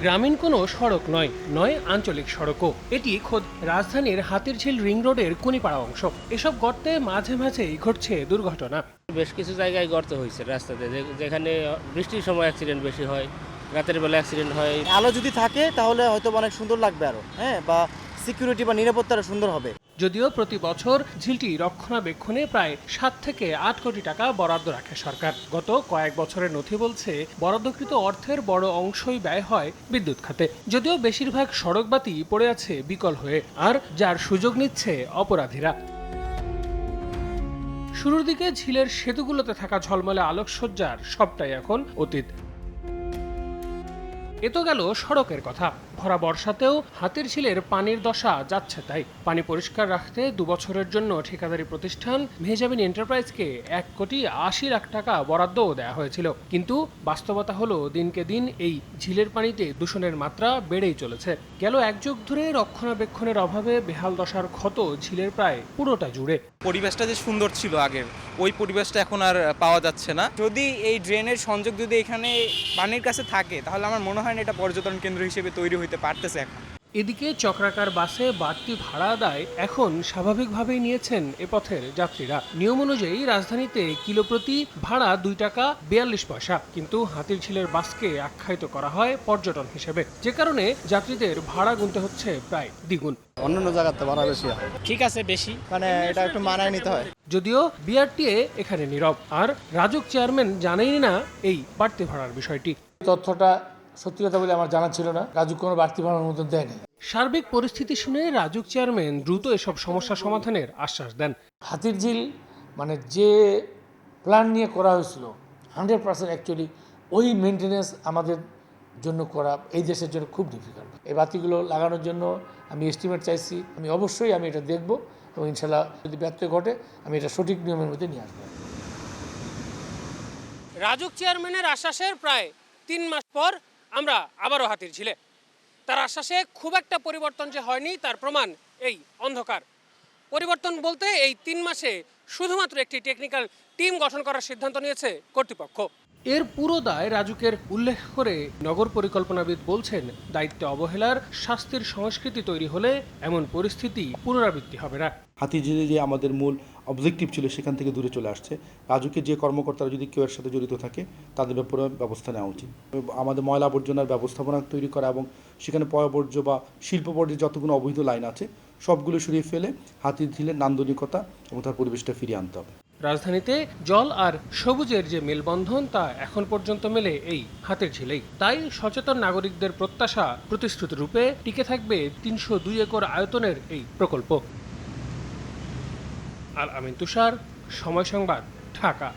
গ্রামীণ কোনো সড়ক নয় নয় আঞ্চলিক সড়কও। এটি খোদ রাজধানীর হাতিরঝিল রিং রোডের কুনিপাড়া অংশ। এসব গর্তে মাঝে মাঝেই ঘটছে দুর্ঘটনা। বেশ কিছু জায়গায় গর্ত হয়েছে রাস্তাতে যে- যেখানে বৃষ্টির সময় অ্যাক্সিডেন্ট বেশি হয় রাতের বেলা অ্যাক্সিডেন্ট হয়। আলো যদি থাকে তাহলে হয়তো অনেক সুন্দর লাগবে আরও হ্যাঁ? বা সিকিউরিটি বা নিরাপত্তা আরও সুন্দর হবে। যদিও প্রতি বছর ঝিলটি রক্ষণাবেক্ষণে প্রায় সাত থেকে আট কোটি টাকা বরাদ্দ রাখে সরকার। গত কয়েক বছরের নথি বলছে, বরাদ্দকৃত অর্থের বড় অংশই ব্যয় হয় বিদ্যুৎ খাতে। যদিও বেশিরভাগ সড়কবাতি পড়ে আছে বিকল হয়ে, আর যার সুযোগ নিচ্ছে অপরাধীরা। শুরুর দিকে ঝিলের সেতুগুলোতে থাকা ঝলমলে আলোকসজ্জার সবটাই এখন অতীত। এ তো গেল সড়কের কথা। ভরা বর্ষাতেও হাতির ঝিলের পানির দশা যাচ্ছে তাই। পানি পরিষ্কার রাখতে দুবছরের জন্য ঠিকাদারি প্রতিষ্ঠান মেহজাবিন এন্টারপ্রাইজকে এক কোটি আশি লাখ টাকা বরাদ্দও দেওয়া হয়েছিল। কিন্তু বাস্তবতা হলো, দিনকে দিন এই ঝিলের পানিতে দূষণের মাত্রা বেড়েই চলেছে। গেল এক যুগ ধরে রক্ষণাবেক্ষণের অভাবে বেহাল দশার ক্ষত ঝিলের প্রায় পুরোটা জুড়ে। পরিবেশটা যে সুন্দর ছিল আগের, ওই পরিবেশটা এখন আর পাওয়া যাচ্ছে না। যদি এই ড্রেনের সংযোগ যদি এখানে পানির কাছে থাকে, তাহলে আমার মনে হয় না এটা পর্যটন কেন্দ্র হিসেবে তৈরি হতে পারতেছে এখন। এদিকে চক্রাকার বাসে বাড়তি ভাড়া আদায় এখন স্বাভাবিকভাবেই নিয়েছেন এ পথের যাত্রীরা। নিয়ম অনুযায়ী রাজধানীতে কিলো প্রতি ভাড়া দুই টাকা বিয়াল্লিশ পয়সা কিন্তু হাতির ঝিলের বাসকে আখ্যায়িত করা হয় পর্যটন হিসেবে। যে কারণে যাত্রীদের ভাড়া গুনতে হচ্ছে প্রায় দ্বিগুণ। অন্যান্য জায়গাতে ভাড়া বেশি হয়। ঠিক আছে বেশি। মানে এটা একটু মানায় নিতে হয়। যদিও বিআরটিএ এখানে নীরব আর রাজুক চেয়ারম্যান জানেনই না এই বাড়তি ভাড়ার বিষয়টি। তথ্যটা সত্যি কথা বলে আমার জানা ছিল না। রাজু কোনো বাড়তি ভাড়ার মতন দেয়নি। সার্বিক পরিস্থিতি শুনে রাজুক চেয়ারম্যান দ্রুত এসব সমস্যা সমাধানের আশ্বাস দেন। হাতির ঝিল মানে যে প্ল্যান নিয়ে করা হয়েছিল হান্ড্রেড পার্সেন্ট অ্যাকচুয়ালি ওই মেনটেনেন্স আমাদের জন্য করা এই দেশের জন্য খুব ডিফিকাল্ট এই বাতিগুলো লাগানোর জন্য আমি এস্টিমেট চাইছি। আমি অবশ্যই আমি এটা দেখব এবং ইনশাল্লাহ যদি ব্যর্থ ঘটে আমি এটা সঠিক নিয়মের মধ্যে নিয়ে আসব। রাজুক চেয়ারম্যানের আশ্বাসের প্রায় তিন মাস পর আমরা আবারও হাতির ঝিলে। তার আশ্বাসে খুব একটা পরিবর্তন যে হয়নি, তার প্রমাণ এই অন্ধকার। পরিবর্তন বলতে এই তিন মাসে শুধুমাত্র একটি টেকনিক্যাল টিম গঠন করার সিদ্ধান্ত নিয়েছে কর্তৃপক্ষ। এর পুরো দায় রাজুকের উল্লেখ করে নগর পরিকল্পনাবিদ বলছেন, দায়িত্বে অবহেলার শাস্তির সংস্কৃতি তৈরি হলে এমন পরিস্থিতি পুনরাবৃত্তি হবে না। হাতিঝিলে যে আমাদের মূল অবজেক্টিভ ছিল সেখান থেকে দূরে চলে আসছে। রাজুকে যে কর্মকর্তারা যদি কেউ এর সাথে জড়িত থাকে, তাদের ব্যাপারে ব্যবস্থা নেওয়া উচিত। আমাদের ময়লা আবর্জনার ব্যবস্থাপনা তৈরি করা এবং সেখানে পয়বর্জ্য বা শিল্প পর্যায়ে যতগুলো অবৈধ লাইন আছে, সবগুলো সরিয়ে ফেলে হাতিঝিলের নান্দনিকতা এবং তার পরিবেশটা ফিরিয়ে আনতে হবে। রাজধানীতে জল আর সবুজের যে মেলবন্ধন তা এখন পর্যন্ত মেলে এই হাতের ঝিলেই। তাই সচেতন নাগরিকদের প্রত্যাশা প্রতিশ্রুতি রূপে টিকে থাকবে তিনশো দুই একর আয়তনের এই প্রকল্প। আল আমিন তুষার, সময় সংবাদ, ঢাকা।